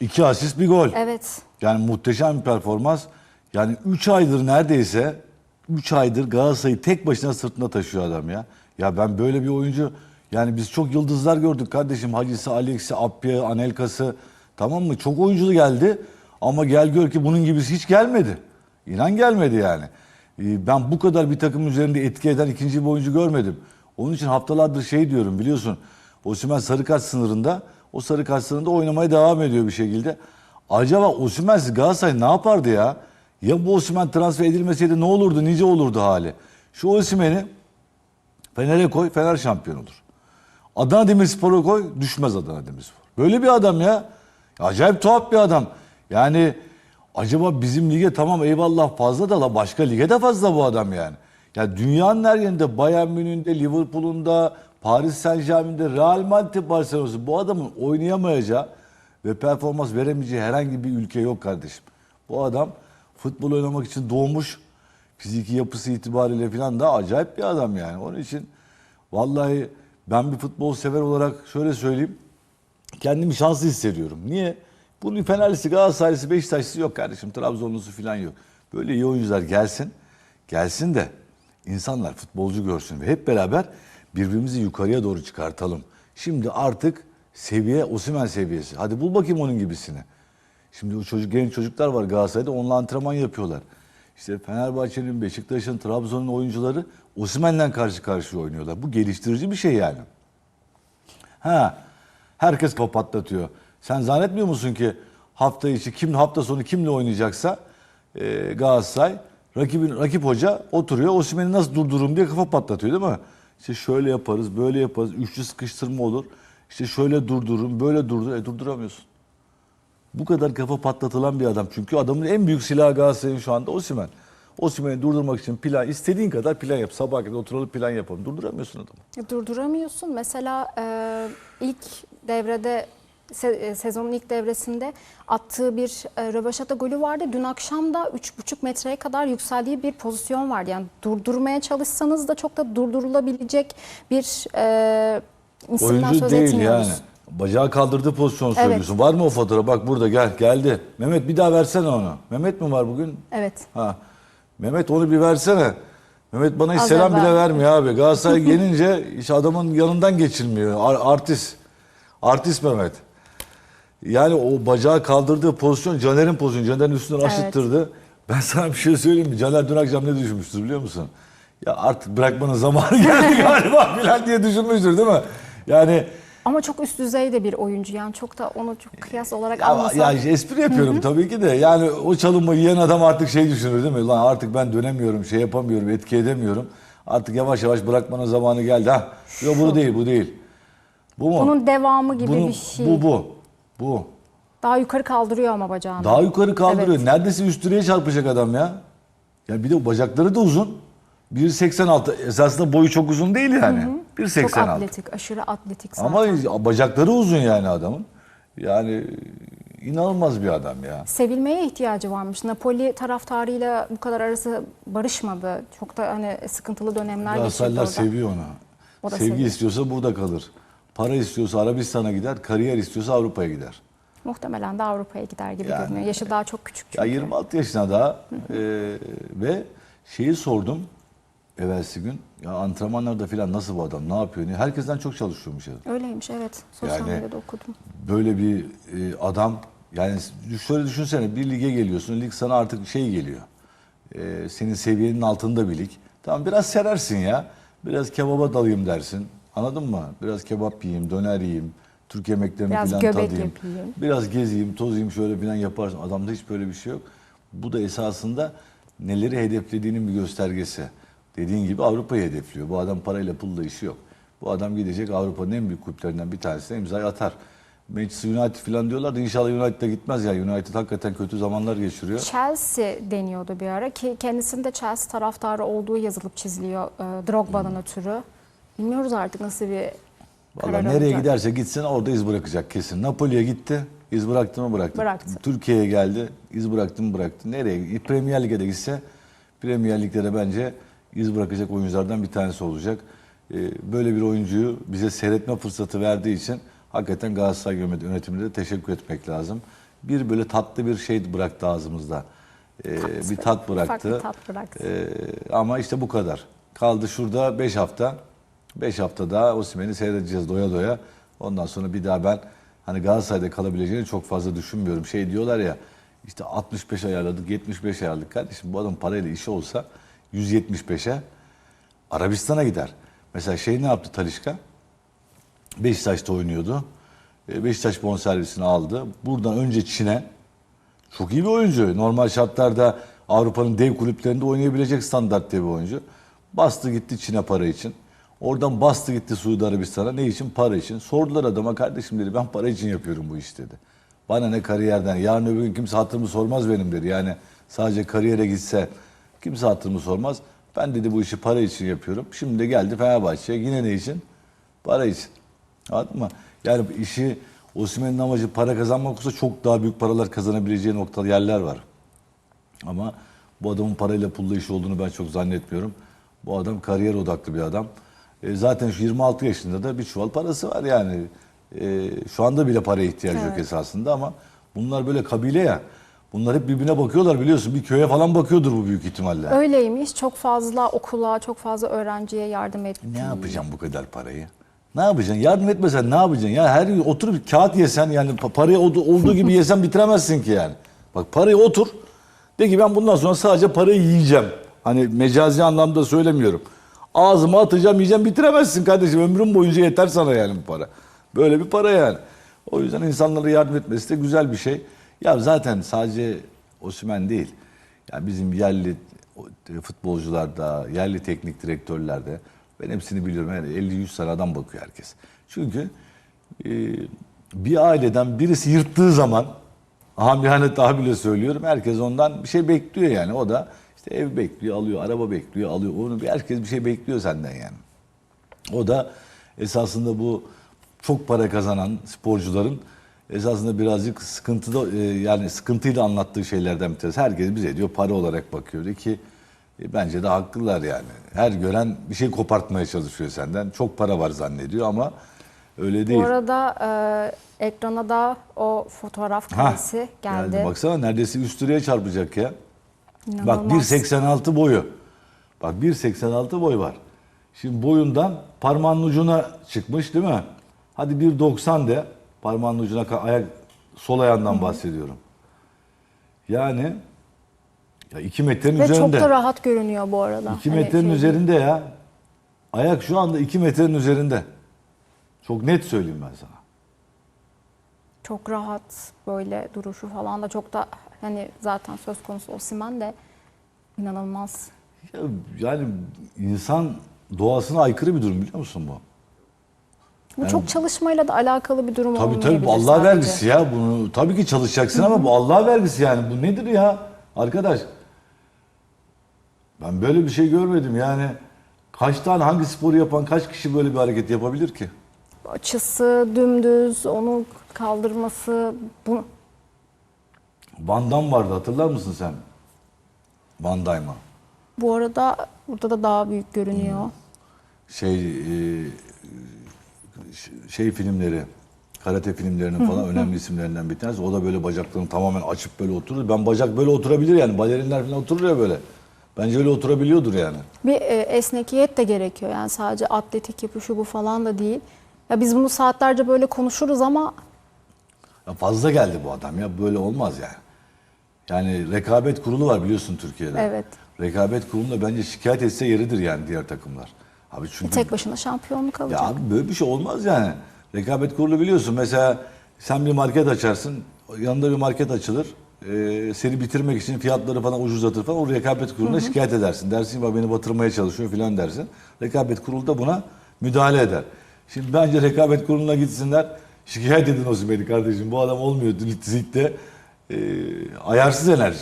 İki asist bir gol. Evet. Yani muhteşem bir performans. Yani 3 aydır neredeyse 3 aydır Galatasaray'ı tek başına sırtında taşıyor adam ya. Ya ben böyle bir oyuncu yani biz çok yıldızlar gördük kardeşim. Hacısı, Alex'i, Apya, Anelkas'ı tamam mı? Çok oyuncu geldi ama gel gör ki bunun gibisi hiç gelmedi. İnan gelmedi yani. Ee, Ben bu kadar bir takım üzerinde etki eden ikinci bir oyuncu görmedim. Onun için haftalardır şey diyorum biliyorsun. Osimhen sarı kart sınırında. O sarı kart sınırında oynamaya devam ediyor bir şekilde. Acaba Osimhen'siz Galatasaray ne yapardı ya? Ya bu Osimhen transfer edilmeseydi ne olurdu, nice olurdu hali? Şu Osimhen'i Fener'e koy, Fener şampiyon olur. Adana Demirspor'a koy, düşmez Adana Demirspor. Böyle bir adam ya. Acayip tuhaf bir adam. Yani acaba bizim lige tamam eyvallah fazla da la başka lige de fazla bu adam yani. Ya dünyanın her yerinde Bayern Münih'inde, Liverpool'unda, Paris Saint Germain'de, Real Madrid Barcelona'sı bu adamın oynayamayacağı ve performans veremeyeceği herhangi bir ülke yok kardeşim. Bu adam futbol oynamak için doğmuş. Fiziki yapısı itibariyle falan da acayip bir adam yani. Onun için vallahi ben bir futbol sever olarak şöyle söyleyeyim. Kendimi şanslı hissediyorum. Niye? Bunun Fenerlisi, Galatasaraylısı, Beşiktaşlısı yok kardeşim. Trabzonlusu falan yok. Böyle iyi oyuncular gelsin. Gelsin de insanlar futbolcu görsün ve hep beraber birbirimizi yukarıya doğru çıkartalım. Şimdi artık seviye Osimhen seviyesi. Hadi bul bakayım onun gibisini. Şimdi o çocuk genç çocuklar var Galatasaray'da onunla antrenman yapıyorlar. İşte Fenerbahçe'nin, Beşiktaş'ın, Trabzon'un oyuncuları Osimhen'le karşı karşıya oynuyorlar. Bu geliştirici bir şey yani. Ha, herkes kafa patlatıyor. Sen zannetmiyor musun ki hafta içi kim hafta sonu kimle oynayacaksa e, Galatasaray rakibin rakip hoca oturuyor Osimhen'i nasıl durdururum diye kafa patlatıyor değil mi? İşte şöyle yaparız, böyle yaparız, üçlü sıkıştırma olur. İşte şöyle durdururum, böyle durdur, e, durduramıyorsun. Bu kadar kafa patlatılan bir adam. Çünkü adamın en büyük silahı Galatasaray'ın şu anda Osimhen. Osimhen'i durdurmak için plan, istediğin kadar plan yap. Sabah kadar oturalım plan yapalım. Durduramıyorsun adamı. E, Durduramıyorsun. Mesela e, ilk devrede se- e, sezonun ilk devresinde attığı bir e, rövaşata golü vardı. Dün akşam da 3,5 metreye kadar yükseldiği bir pozisyon vardı. Yani durdurmaya çalışsanız da çok da durdurulabilecek bir e, isimden Oyuncu söz değil etmiyoruz. yani. Bacağı kaldırdığı pozisyon söylüyorsun. Var mı o fotoğraf? Bak burada gel geldi. Mehmet bir daha versene onu. Mehmet mi var bugün? Evet. Ha. Mehmet onu bir versene. Mehmet bana hiç Az selam bile vermiyor abi. Galatasaray yenince iş adamın yanından geçilmiyor. Ar- artist. Artist Mehmet. Yani o bacağı kaldırdığı pozisyon Caner'in pozisyonu. Caner'in üstünden Evet. aşıttırdı. Ben sana bir şey söyleyeyim mi? Caner dün akşam ne düşünmüştür biliyor musun? Ya artık bırakmanın zamanı geldi galiba falan diye düşünmüştür değil mi? Yani Ama çok üst düzey de bir oyuncu. Yani çok da onu çok kıyas olarak ya, almasak. ya işte espri yapıyorum tabii ki de. Yani o çalımı yiyen adam artık şey düşünür değil mi? Lan artık ben dönemiyorum, şey yapamıyorum, etki edemiyorum. Artık yavaş yavaş bırakmanın zamanı geldi. Ha, yok bu değil, bu değil. Bu mu? Bunun devamı gibi Bunu- bir şey. Bu, bu. Bu. Daha yukarı kaldırıyor ama bacağını. Daha yukarı kaldırıyor. Evet. Neredeyse üst direğe çarpacak adam ya. Ya bir de bacakları da uzun. 1.86. Esasında boyu çok uzun değil yani. Çok 1.86. atletik, aşırı atletik zaten. Ama bacakları uzun yani adamın. Yani inanılmaz bir adam ya. Sevilmeye ihtiyacı varmış. Napoli taraftarıyla bu kadar arası barışmadı. Çok da hani sıkıntılı dönemler geçirdi orada. seviyor onu. O Sevgi seviyor. istiyorsa burada kalır. Para istiyorsa Arabistan'a gider, kariyer istiyorsa Avrupa'ya gider. Muhtemelen de Avrupa'ya gider gibi Yani- görünüyor. Yaşı daha çok küçük Ya çünkü. 26 yaşına daha e, ve şeyi sordum evvelsi gün. Ya antrenmanlarda falan nasıl bu adam, ne yapıyor? Ne? Herkesten çok çalışıyormuş adam. Öyleymiş evet. Sosyal Yani- medyada okudum. Böyle bir e, adam yani şöyle düşünsene bir lige geliyorsun. Lig sana artık şey geliyor. E, senin seviyenin altında bir lig. Tamam biraz serersin ya. Biraz kebaba dalayım dersin. Anladın mı? Biraz kebap yiyeyim, döner yiyeyim. Türk yemeklerini Biraz falan göbek tadayım. yapayım. Biraz gezeyim, tozayım şöyle falan yaparsın. Adamda hiç böyle bir şey yok. Bu da esasında neleri hedeflediğinin bir göstergesi. Dediğin gibi Avrupa'yı hedefliyor. Bu adam parayla pulla işi yok. Bu adam gidecek Avrupa'nın en büyük kulüplerinden bir tanesine imzayı atar. Manchester United falan diyorlar da inşallah United'a gitmez ya. United hakikaten kötü zamanlar geçiriyor. Chelsea deniyordu bir ara ki kendisinin de Chelsea taraftarı olduğu yazılıp çiziliyor e, Drogba'dan ötürü. Bilmiyoruz artık nasıl bir Vallahi karar nereye alacak. giderse gitsin orada iz bırakacak kesin. Napoli'ye gitti, iz bıraktı mı bıraktı. Bıraktı. Türkiye'ye geldi, iz bıraktı mı bıraktı. Nereye? Premier Lig'e de gitse Premier Lig'de de bence iz bırakacak oyunculardan bir tanesi olacak. Ee, Böyle bir oyuncuyu bize seyretme fırsatı verdiği için hakikaten Galatasaray yönetimine de teşekkür etmek lazım. bir böyle tatlı bir şey bıraktı ağzımızda. Ee, bir tat bıraktı. Ufak bir tat bıraktı. Ee, ama işte bu kadar. Kaldı şurada 5 hafta. 5 hafta daha Osimhen'i seyredeceğiz doya doya. Ondan sonra bir daha ben hani Galatasaray'da kalabileceğini çok fazla düşünmüyorum. Şey diyorlar ya işte 65 ayarladık, 75 ayarladık. Kardeşim bu adam parayla işi olsa 175'e Arabistan'a gider. Mesela şey ne yaptı Talişka? Beşiktaş'ta oynuyordu. E, Beşiktaş bonservisini aldı. Buradan önce Çin'e çok iyi bir oyuncu. Normal şartlarda Avrupa'nın dev kulüplerinde oynayabilecek standartta bir oyuncu. Bastı gitti Çin'e para için. Oradan bastı gitti Suudi Arabistan'a. Ne için? Para için. Sordular adama kardeşim dedi ben para için yapıyorum bu iş dedi. Bana ne kariyerden. Yarın öbür gün kimse hatırımı sormaz benim dedi. Yani sadece kariyere gitse kimse hatırımı sormaz. Ben dedi bu işi para için yapıyorum. Şimdi de geldi Fenerbahçe'ye. Yine ne için? Para için. Anladın mı? Yani işi Osimhen'in amacı para kazanmak olsa çok daha büyük paralar kazanabileceği nokta yerler var. Ama bu adamın parayla pulla işi olduğunu ben çok zannetmiyorum. Bu adam kariyer odaklı bir adam. E, zaten şu 26 yaşında da bir çuval parası var yani. E, şu anda bile paraya ihtiyacı yok Evet. esasında ama bunlar böyle kabile ya. Bunlar hep birbirine bakıyorlar biliyorsun. Bir köye falan bakıyordur bu büyük ihtimalle. Öyleymiş. Çok fazla okula, çok fazla öğrenciye yardım etti. Ne yapacaksın bu kadar parayı? Ne yapacaksın? Yardım etmesen ne yapacaksın? Ya her gün oturup kağıt yesen yani pa- parayı olduğu gibi yesen bitiremezsin ki yani. Bak parayı otur. De ki ben bundan sonra sadece parayı yiyeceğim. Hani mecazi anlamda söylemiyorum. Ağzıma atacağım yiyeceğim bitiremezsin kardeşim. Ömrün boyunca yeter sana yani bu para. Böyle bir para yani. O yüzden insanlara yardım etmesi de güzel bir şey. Ya zaten sadece Osimhen değil. Ya bizim yerli futbolcularda, yerli teknik direktörlerde ben hepsini biliyorum. Yani 50-100 tane adam bakıyor herkes. Çünkü e, bir aileden birisi yırttığı zaman hamiyane daha bile söylüyorum. Herkes ondan bir şey bekliyor yani. O da işte ev bekliyor, alıyor, araba bekliyor, alıyor. Onu bir herkes bir şey bekliyor senden yani. O da esasında bu çok para kazanan sporcuların esasında birazcık sıkıntıda e, yani sıkıntıyla anlattığı şeylerden bir tanesi. Herkes bize diyor para olarak bakıyor ki e, bence de haklılar yani. Her gören bir şey kopartmaya çalışıyor senden. Çok para var zannediyor ama öyle değil. Bu arada e, ekrana da o fotoğraf karesi geldi. Baksana neredeyse üst direğe çarpacak ya. Bak İnanılmaz. 1.86 boyu. Bak 1.86 boy var. Şimdi boyundan parmağın ucuna çıkmış değil mi? Hadi 1.90 de. Parmağın ucuna ayak sol ayağından bahsediyorum. Yani ya 2 metrenin Ve çok üzerinde. da rahat görünüyor bu arada. 2 Hani metrenin şey- üzerinde ya. Ayak şu anda 2 metrenin üzerinde. Çok net söyleyeyim ben sana. Çok rahat böyle duruşu falan da çok da hani zaten söz konusu Osimhen de inanılmaz. Ya, yani insan doğasına aykırı bir durum biliyor musun bu? Bu çok çalışmayla da alakalı bir durum Tabii olmayabilir tabii bu Allah sadece. vergisi ya bunu tabii ki çalışacaksın ama bu Allah vergisi yani bu nedir ya arkadaş? Ben böyle bir şey görmedim yani. Kaç tane hangi sporu yapan kaç kişi böyle bir hareket yapabilir ki? Açısı, dümdüz, onu kaldırması, bu Van Damme vardı hatırlar mısın sen? Van Damme'ı. bu arada burada da daha büyük görünüyor. Şey e, şey filmleri karate filmlerinin falan önemli isimlerinden bir tanesi. O da böyle bacaklarını tamamen açıp böyle oturur. Ben bacak böyle oturabilir yani. Balerinler falan oturur ya böyle. Bence öyle oturabiliyordur yani. Bir e, esnekiyet de gerekiyor. Yani sadece atletik yapışı bu falan da değil. Ya biz bunu saatlerce böyle konuşuruz ama Ya fazla geldi bu adam ya böyle olmaz yani. Yani rekabet kurulu var biliyorsun Türkiye'de. Evet. Rekabet kurulunda bence şikayet etse yeridir yani diğer takımlar. Abi çünkü tek başına şampiyonluk alacak. ya abi böyle bir şey olmaz yani. Rekabet kurulu biliyorsun mesela sen bir market açarsın yanında bir market açılır. Ee, seni bitirmek için fiyatları falan ucuzlatır falan. O rekabet kuruluna şikayet edersin. Dersin ki beni batırmaya çalışıyor falan dersin. Rekabet kurulu da buna müdahale eder. Şimdi bence rekabet kuruluna gitsinler. Şikayet edin Osimhen'i kardeşim. Bu adam olmuyor ligde. Ee, ayarsız enerji.